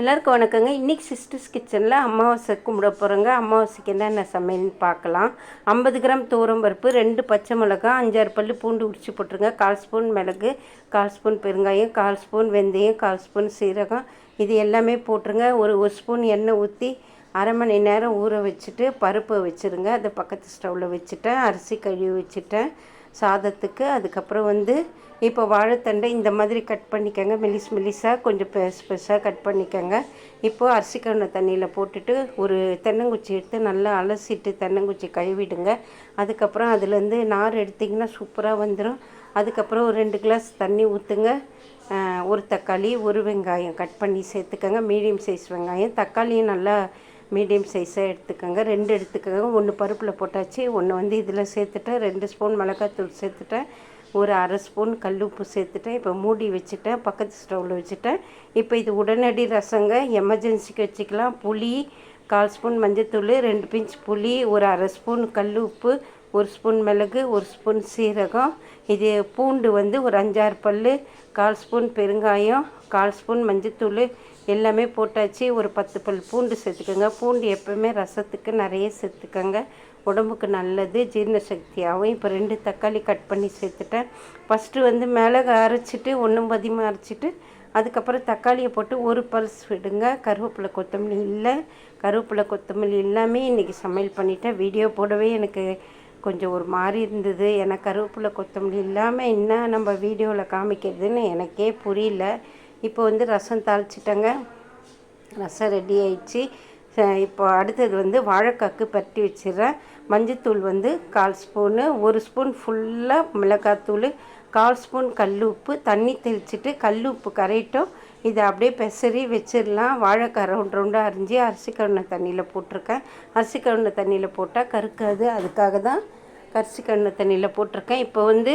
எல்லாருக்கும் வணக்கங்க. இன்றைக்கி சிஸ்டர்ஸ் கிச்சனில் அமாவாசை கும்பிட போகிறோங்க அமாவாசைக்கு என்னென்ன சமையல்னு பார்க்கலாம். ஐம்பது கிராம் தூரம் பருப்பு ரெண்டு பச்சை மிளகா அஞ்சாறு பல்லு பூண்டு உடிச்சு போட்டுருங்க. கால் ஸ்பூன் மிளகு கால் ஸ்பூன் பெருங்காயம் கால் ஸ்பூன் வெந்தயம் கால் ஸ்பூன் சீரகம். இது எல்லாமே போட்டுருங்க. ஒரு ஒரு ஸ்பூன் எண்ணெய் ஊற்றி அரை மணி நேரம் ஊற வச்சுட்டு பருப்பை வச்சுருங்க. அதை பக்கத்து ஸ்டவ்வில் வச்சுட்டேன். அரிசி கழுவி வச்சுட்டேன். சாதத்துக்கு அதுக்கப்புறம் வந்து இப்போ வாழைத்தண்டை இந்த மாதிரி கட் பண்ணிக்கோங்க. மெலிஸ் மெலிஸாக கொஞ்சம் பெருசு பெருசாக கட் பண்ணிக்கோங்க. இப்போது அரிசி கண்ணை தண்ணியில் போட்டுட்டு ஒரு தென்னங்குச்சி எடுத்து நல்லா அலசிட்டு தென்னங்குச்சி கழுவிடுங்க. அதுக்கப்புறம் அதுலேருந்து நார் எடுத்திங்கன்னா சூப்பராக வந்துடும் அதுக்கப்புறம் ஒரு ரெண்டு கிளாஸ் தண்ணி ஊற்றுங்க ஒரு தக்காளி ஒரு வெங்காயம் கட் பண்ணி சேர்த்துக்கோங்க. மீடியம் சைஸ் வெங்காயம். தக்காளியும் நல்லா மீடியம் சைஸாக எடுத்துக்கோங்க. ரெண்டு எடுத்துக்கோங்க. ஒன்று பருப்பில் போட்டாச்சு ஒன்று வந்து இதில் சேர்த்துட்டேன். ரெண்டு ஸ்பூன் மிளகாத்தூள் சேர்த்துட்டேன். ஒரு அரை ஸ்பூன் கல் உப்பு சேர்த்துட்டேன். இப்போ மூடி வச்சுட்டேன். பக்கத்து ஸ்டவ்வில் வச்சுட்டேன். இப்போ இது உடனடி ரசங்க. எமர்ஜென்சிக்கு வச்சுக்கலாம். புளி கால் ஸ்பூன் மஞ்சத்தூள் ரெண்டு பிஞ்ச் புளி ஒரு அரை ஸ்பூன் கல் உப்பு ஒரு ஸ்பூன் மிளகு ஒரு ஸ்பூன் சீரகம். இது பூண்டு வந்து ஒரு அஞ்சாறு பல் கால் ஸ்பூன் பெருங்காயம் கால் ஸ்பூன் மஞ்சத்தூள் எல்லாமே போட்டாச்சு. ஒரு பத்து பல் பூண்டு சேர்த்துக்கோங்க. பூண்டு எப்போவுமே ரசத்துக்கு நிறைய சேர்த்துக்கோங்க. உடம்புக்கு நல்லது. ஜீரண சக்தியாகவும் இப்போ ரெண்டு தக்காளி கட் பண்ணி சேர்த்துட்டேன். ஃபஸ்ட்டு வந்து மிளகு அரைச்சிட்டு ஒன்றும் பதியமாக அரைச்சிட்டு அதுக்கப்புறம் தக்காளியை போட்டு ஒரு பல்ஸ் விடுங்க. கருவேப்பிலை கொத்தமல்லி இல்லை. கருவேப்பிலை கொத்தமல்லி எல்லாமே இன்றைக்கி சமையல் பண்ணிட்டேன். வீடியோ போடவே எனக்கு கொஞ்சம் ஒரு மாதிரி இருந்தது. ஏன்னா கருவேப்பிலை கொத்தமல்லி இல்லாமல் என்ன நம்ம வீடியோவில் காமிக்கிறதுன்னு எனக்கே புரியல. இப்போ வந்து ரசம் தாளிச்சிட்டேங்க. ரசம் ரெடி ஆயிடுச்சு. இப்போ அடுத்தது வந்து வாழைக்காக்கு பரட்டி வச்சிடுறேன். மஞ்சத்தூள் வந்து கால் ஸ்பூனு ஒரு ஸ்பூன் ஃபுல்லாக மிளகாத்தூள் கால் ஸ்பூன் கல் உப்பு தண்ணி தெளிச்சிட்டு கல் உப்பு கரையிட்டோம். இதை அப்படியே பெசரி வச்சிடலாம். வாழைக்காய் ரவுண்ட் ரவுண்டாக அரிஞ்சு அரிசி கருணை தண்ணியில் போட்டிருக்கேன். அரிசி தண்ணியில் போட்டால் கருக்காது. அதுக்காக தான் அரிசி கருணை தண்ணியில் போட்டிருக்கேன். இப்போ வந்து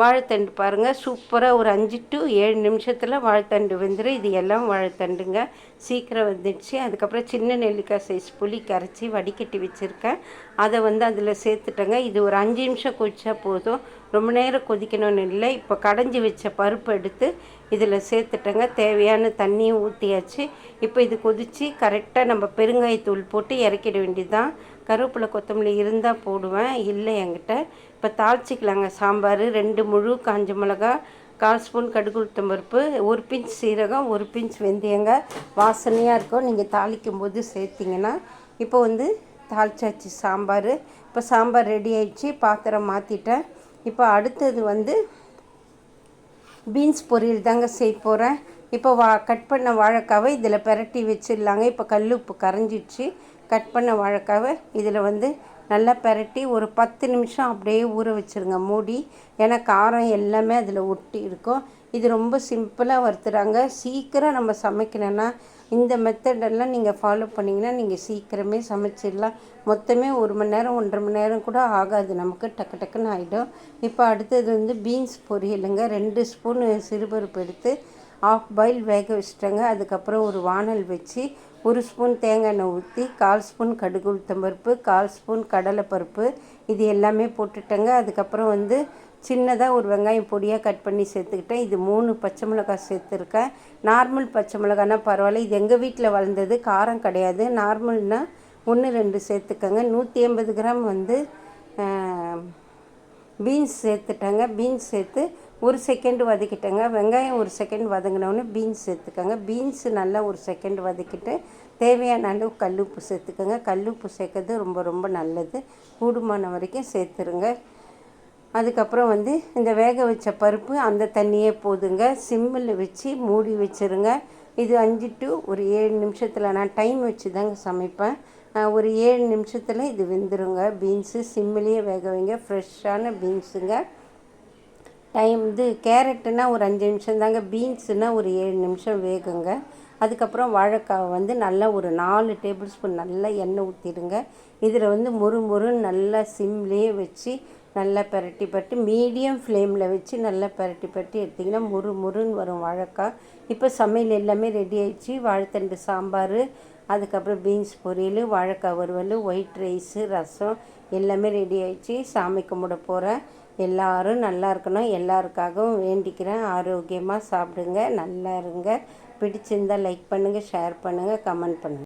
வாழைத்தண்டு பாருங்கள் சூப்பராக ஒரு அஞ்சு டு ஏழு நிமிஷத்தில் வாழைத்தண்டு வெந்துடும் இது எல்லாம் வாழைத்தண்டுங்க. சீக்கிரம் வந்துடுச்சு. அதுக்கப்புறம் சின்ன நெல்லிக்காய் சைஸ் புளி கரைச்சி வடிகட்டி வச்சுருக்கேன். அதை வந்து அதில் சேர்த்துட்டேங்க. இது ஒரு அஞ்சு நிமிஷம் கொதிச்சா போதும். ரொம்ப நேரம் கொதிக்கணும்னு இல்லை. இப்போ கடைஞ்சி வச்ச பருப்பு எடுத்து இதில் சேர்த்துட்டேங்க. தேவையான தண்ணியும் ஊற்றியாச்சு இப்போ இது கொதித்து கரெக்டாக நம்ம பெருங்காயத்தூள் போட்டு இறக்கிட வேண்டியது தான் கருவேப்பிலை கொத்தமல்லி இருந்தால் போடுவேன். இல்லை என்கிட்ட. இப்போ தாளிச்சிக்கலாங்க. சாம்பார் ரெண்டு முழு காஞ்ச மிளகா கால் ஸ்பூன் கடுகு பருப்பு ஒரு பிஞ்ச் சீரகம் ஒரு பிஞ்ச் வெந்தயங்க. வாசனையாக இருக்கும். நீங்கள் தாளிக்கும் போது சேர்த்திங்கன்னா இப்போ வந்து தாளிச்சாச்சு சாம்பார். இப்போ சாம்பார் ரெடி ஆயிடுச்சு. பாத்திரம் மாற்றிட்டேன் இப்போ அடுத்தது வந்து பீன்ஸ் பொரியல் தாங்க செய்ய போகிறேன் இப்போ வா கட் பண்ண வாழைக்காவை இதில் பெரட்டி வச்சிடலாங்க. இப்போ கல் உப்பு கரைஞ்சிடுச்சு. கட் பண்ண வாழைக்காவை இதில் வந்து நல்லா பெரட்டி ஒரு பத்து நிமிஷம் அப்படியே ஊற வச்சுருங்க. மூடி. ஏன்னா காரம் எல்லாமே அதில் ஒட்டி இருக்கும். இது ரொம்ப சிம்பிளாக வறுத்துறாங்க. சீக்கிரம் நம்ம சமைக்கணுன்னா இந்த மெத்தடெல்லாம் நீங்கள் ஃபாலோ பண்ணிங்கன்னா நீங்கள் சீக்கிரமே சமைச்சிடலாம். மொத்தமே ஒரு மணி நேரம் ஒன்றரை மணி நேரம் கூட ஆகாது. நமக்கு டக்கு டக்குன்னு ஆகிடும் இப்போ அடுத்தது வந்து பீன்ஸ் பொரியலுங்க. ரெண்டு ஸ்பூன் சிறுபருப்பு எடுத்து ஆஃப் பாயில் வேக வச்சுட்டேங்க. அதுக்கப்புறம் ஒரு வானல் வச்சு ஒரு ஸ்பூன் தேங்காய் எண்ணெய் ஊற்றி கால் ஸ்பூன் கடுகு உளுத்தம்பருப்பு கால் ஸ்பூன் கடலைப்பருப்பு இது எல்லாமே போட்டுட்டேங்க. அதுக்கப்புறம் வந்து சின்னதாக ஒரு வெங்காயம் பொடியாக கட் பண்ணி சேர்த்துக்கிட்டேன். இது மூணு பச்சை மிளகாய் சேர்த்துருக்கேன். நார்மல் பச்சை மிளகானா பரவாயில்ல. இது எங்கள் வீட்டில் வளர்ந்தது காரம் கிடையாது. நார்மல்னால் ஒன்று ரெண்டு சேர்த்துக்கோங்க. நூற்றி ஐம்பது கிராம் வந்து பீன்ஸ் சேர்த்துட்டேங்க. பீன்ஸ் சேர்த்து ஒரு செகண்ட் வதக்கிட்டேங்க. வெங்காயம் ஒரு செகண்ட் வதங்கினோடனே பீன்ஸ் சேர்த்துக்கோங்க. பீன்ஸு நல்லா ஒரு செகண்ட் வதக்கிட்டு தேவையான அளவு கல் உப்பு சேர்த்துக்கோங்க. கல் உப்பு சேர்க்கறது ரொம்ப ரொம்ப நல்லது. கூடுமான வரைக்கும் சேர்த்துருங்க. அதுக்கப்புறம் வந்து இந்த வேக வச்ச பருப்பு அந்த தண்ணியே போதுங்க. சிம்மில் வச்சு மூடி வச்சுருங்க. இது அஞ்சு டு ஒரு ஏழு நிமிஷத்தில் நான் டைம் வச்சு தாங்க சமைப்பேன் ஒரு ஏழு நிமிஷத்தில் இது வெந்துருங்க. பீன்ஸு சிம்மிலேயே வேக வைங்க. ஃப்ரெஷ்ஷான பீன்ஸுங்க டைம் இது கேரட்டுனா ஒரு அஞ்சு நிமிஷம் தாங்க பீன்ஸுனால் ஒரு ஏழு நிமிஷம் வேகுங்க. அதுக்கப்புறம் வாழைக்காவை வந்து நல்லா ஒரு நாலு டேபிள் ஸ்பூன் நல்லா எண்ணெய் ஊற்றிடுங்க இதில் வந்து முறு முருன்னு நல்லா சிம்லேயே வச்சு நல்லா பரட்டி பட்டு மீடியம் ஃப்ளேமில் வச்சு நல்லா பரட்டி பட்டு எடுத்திங்கன்னா முறுமுறுன்னு வரும் வாழைக்காய் இப்போ சமையல் எல்லாமே ரெடி ஆயிடுச்சு. வாழைத்தண்டு சாம்பார் அதுக்கப்புறம் பீன்ஸ் பொரியல் வாழைக்காய் வறுவல் ஒயிட் ரைஸு ரசம் எல்லாமே ரெடி ஆயிடுச்சு. சாமி கும்பிட போகிறேன் எல்லோரும் நல்லா இருக்கணும். எல்லாருக்காகவும் வேண்டிக்கிறேன். ஆரோக்கியமாக சாப்பிடுங்க. நல்லா இருங்க. பிடிச்சிருந்தால் லைக் பண்ணுங்கள் ஷேர் பண்ணுங்கள் கமெண்ட் பண்ணுங்கள்